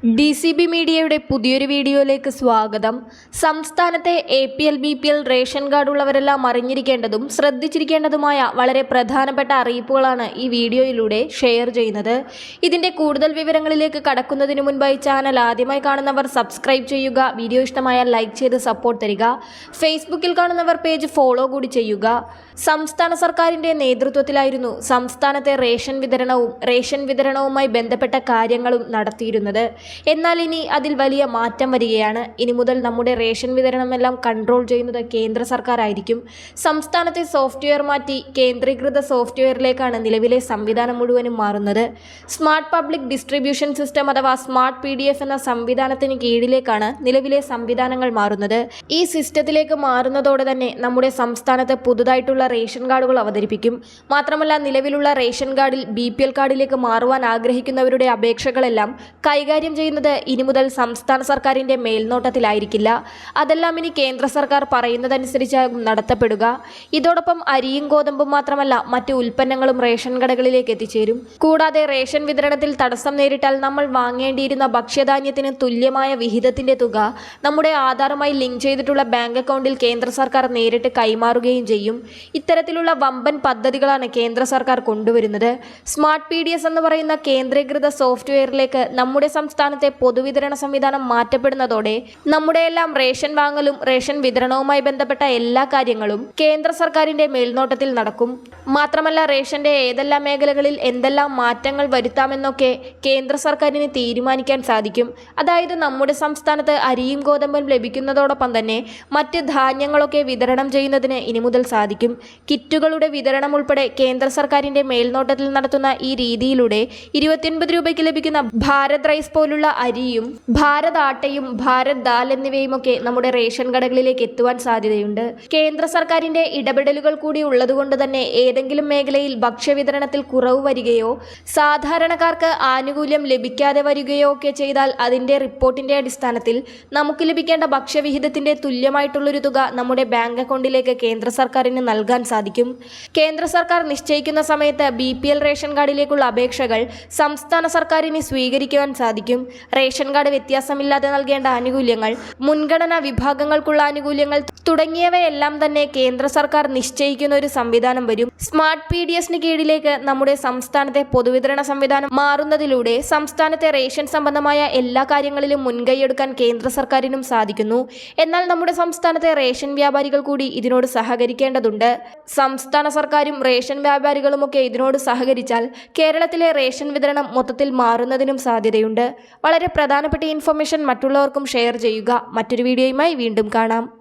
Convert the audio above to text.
D C B മീഡിയയുടെ പുതിയൊരു വീഡിയോയിലേക്ക് സ്വാഗതം. സംസ്ഥാനത്തെ A P L B P L ration card ഉള്ളവരെല്ലാം അറിഞ്ഞിരിക്കേണ്ടതും ശ്രദ്ധിച്ചിരിക്കേണ്ടതുമായ വളരെ പ്രധാനപ്പെട്ട അറിയിപ്പുകളാണ് ഈ വീഡിയോയിലൂടെ ഷെയർ ചെയ്യുന്നത്. ഇതിന്റെ കൂടുതൽ വിവരങ്ങളിലേക്ക് കടക്കുന്നതിന് മുൻപായി ചാനൽ ആദ്യമായി കാണുന്നവർ സബ്സ്ക്രൈബ് ചെയ്യുക വീഡിയോ ഇഷ്ടമായാൽ ലൈക്ക് ചെയ്ത് സപ്പോർട്ട് തരിക ഫേസ്ബുക്കിൽ കാണുന്നവർ പേജ് ഫോളോ കൂടി ചെയ്യുക. സംസ്ഥാന സർക്കാരിന്റെ നേതൃത്വത്തിലായിരുന്നു സംസ്ഥാനത്തെ റേഷൻ വിതരണവും റേഷൻ വിതരണവുമായി ബന്ധപ്പെട്ട കാര്യങ്ങളും നടത്തിയിരുന്നത്. എന്നാൽ ഇനി അതിൽ വലിയ മാറ്റം വരികയാണ്. ഇനി മുതൽ നമ്മുടെ റേഷൻ വിതരണമെല്ലാം കൺട്രോൾ ചെയ്യുന്നത് കേന്ദ്ര സർക്കാരായിരിക്കും. സംസ്ഥാനത്തെ സോഫ്റ്റ്വെയർ മാറ്റി കേന്ദ്രീകൃത സോഫ്റ്റ്വെയറിലേക്കാണ് നിലവിലെ സംവിധാനം മുഴുവനും മാറുന്നത്. സ്മാർട്ട് പബ്ലിക് ഡിസ്ട്രിബ്യൂഷൻ സിസ്റ്റം അഥവാ സ്മാർട്ട് പി എന്ന സംവിധാനത്തിന് കീഴിലേക്കാണ് നിലവിലെ സംവിധാനങ്ങൾ മാറുന്നത്. ഈ സിസ്റ്റത്തിലേക്ക് മാറുന്നതോടെ തന്നെ നമ്മുടെ സംസ്ഥാനത്ത് പുതുതായിട്ടുള്ള റേഷൻ കാർഡുകൾ അവതരിപ്പിക്കും. മാത്രമല്ല നിലവിലുള്ള റേഷൻ കാർഡിൽ ബി കാർഡിലേക്ക് മാറുവാൻ ആഗ്രഹിക്കുന്നവരുടെ അപേക്ഷകളെല്ലാം കൈകാര്യം ചെയ്യുന്നത് ഇനി മുതൽ സംസ്ഥാന സർക്കാരിന്റെ മേൽനോട്ടത്തിലായിരിക്കില്ല. അതെല്ലാം ഇനി കേന്ദ്ര സർക്കാർ പറയുന്നതനുസരിച്ചാകും നടത്തപ്പെടുക. ഇതോടൊപ്പം അരിയും ഗോതമ്പും മാത്രമല്ല മറ്റു ഉൽപ്പന്നങ്ങളും റേഷൻ കടകളിലേക്ക് എത്തിച്ചേരും. കൂടാതെ റേഷൻ വിതരണത്തിൽ തടസ്സം നേരിട്ടാൽ നമ്മൾ വാങ്ങേണ്ടിയിരുന്ന ഭക്ഷ്യധാന്യത്തിന് തുല്യമായ വിഹിതത്തിന്റെ തുക നമ്മുടെ ആധാറുമായി ലിങ്ക് ചെയ്തിട്ടുള്ള ബാങ്ക് അക്കൗണ്ടിൽ കേന്ദ്ര സർക്കാർ നേരിട്ട് കൈമാറുകയും ചെയ്യും. ഇത്തരത്തിലുള്ള വമ്പൻ പദ്ധതികളാണ് കേന്ദ്ര സർക്കാർ കൊണ്ടുവരുന്നത്. സ്മാർട്ട് പി എന്ന് പറയുന്ന കേന്ദ്രീകൃത സോഫ്റ്റ്വെയറിലേക്ക് നമ്മുടെ സംസ്ഥാനത്തെ പൊതുവിതരണ സംവിധാനം മാറ്റപ്പെടുന്നതോടെ നമ്മുടെ എല്ലാം റേഷൻ വാങ്ങലും റേഷൻ വിതരണവുമായി ബന്ധപ്പെട്ട എല്ലാ കാര്യങ്ങളും കേന്ദ്ര സർക്കാരിന്റെ മേൽനോട്ടത്തിൽ നടക്കും. മാത്രമല്ല റേഷന്റെ ഏതെല്ലാം മേഖലകളിൽ എന്തെല്ലാം മാറ്റങ്ങൾ വരുത്താമെന്നൊക്കെ കേന്ദ്ര സർക്കാരിന് തീരുമാനിക്കാൻ സാധിക്കും. അതായത് നമ്മുടെ സംസ്ഥാനത്ത് അരിയും ഗോതമ്പും ലഭിക്കുന്നതോടൊപ്പം തന്നെ മറ്റ് ധാന്യങ്ങളൊക്കെ വിതരണം ചെയ്യുന്നതിന് ഇനി മുതൽ സാധിക്കും. കിറ്റുകളുടെ വിതരണം ഉൾപ്പെടെ കേന്ദ്ര സർക്കാരിന്റെ മേൽനോട്ടത്തിൽ നടത്തുന്ന ഈ രീതിയിലൂടെ ഇരുപത്തിയൊൻപത് രൂപയ്ക്ക് ലഭിക്കുന്ന ഭാരത് റൈസ് പോലുള്ള അരിയും ഭാരത് ആട്ടയും ഭാരത് ദാൽ എന്നിവയുമൊക്കെ നമ്മുടെ റേഷൻ കടകളിലേക്ക് എത്തുവാൻ സാധ്യതയുണ്ട്. കേന്ദ്ര സർക്കാരിന്റെ ഇടപെടലുകൾ കൂടി ഉള്ളതുകൊണ്ട് തന്നെ ഏതെങ്കിലും മേഖലയിൽ ഭക്ഷ്യവിതരണത്തിൽ കുറവ് വരികയോ സാധാരണക്കാർക്ക് ആനുകൂല്യം ലഭിക്കാതെ വരികയോ ഒക്കെ ചെയ്താൽ അതിന്റെ റിപ്പോർട്ടിന്റെ അടിസ്ഥാനത്തിൽ നമുക്ക് ലഭിക്കേണ്ട ഭക്ഷ്യവിഹിതത്തിന്റെ തുല്യമായിട്ടുള്ളൊരു തുക നമ്മുടെ ബാങ്ക് അക്കൗണ്ടിലേക്ക് കേന്ദ്ര സർക്കാരിന് നൽകാൻ സാധിക്കും. കേന്ദ്ര സർക്കാർ നിശ്ചയിക്കുന്ന സമയത്ത് ബി റേഷൻ കാർഡിലേക്കുള്ള അപേക്ഷകൾ സംസ്ഥാന സർക്കാരിന് സ്വീകരിക്കുവാൻ സാധിക്കും. റേഷൻ കാർഡ് വ്യത്യാസമില്ലാതെ നൽകേണ്ട ആനുകൂല്യങ്ങൾ മുൻഗണനാ വിഭാഗങ്ങൾക്കുള്ള ആനുകൂല്യങ്ങൾ തുടങ്ങിയവയെല്ലാം തന്നെ കേന്ദ്ര സർക്കാർ നിശ്ചയിക്കുന്ന ഒരു സംവിധാനം വരും. സ്മാർട്ട് പി ഡി എസിന് കീഴിലേക്ക് നമ്മുടെ സംസ്ഥാനത്തെ പൊതുവിതരണ സംവിധാനം മാറുന്നതിലൂടെ സംസ്ഥാനത്തെ റേഷൻ സംബന്ധമായ എല്ലാ കാര്യങ്ങളിലും മുൻകൈയെടുക്കാൻ കേന്ദ്ര സർക്കാരിനും സാധിക്കുന്നു. എന്നാൽ നമ്മുടെ സംസ്ഥാനത്തെ റേഷൻ വ്യാപാരികൾ കൂടി ഇതിനോട് സഹകരിക്കേണ്ടതുണ്ട്. സംസ്ഥാന സർക്കാരും റേഷൻ വ്യാപാരികളുമൊക്കെ ഇതിനോട് സഹകരിച്ചാൽ കേരളത്തിലെ റേഷൻ വിതരണം മൊത്തത്തിൽ മാറുന്നതിനും സാധ്യതയുണ്ട്. വളരെ പ്രധാനപ്പെട്ട ഇൻഫർമേഷൻ മറ്റുള്ളവർക്കും ഷെയർ ചെയ്യുക. മറ്റൊരു വീഡിയോയുമായി വീണ്ടും കാണാം.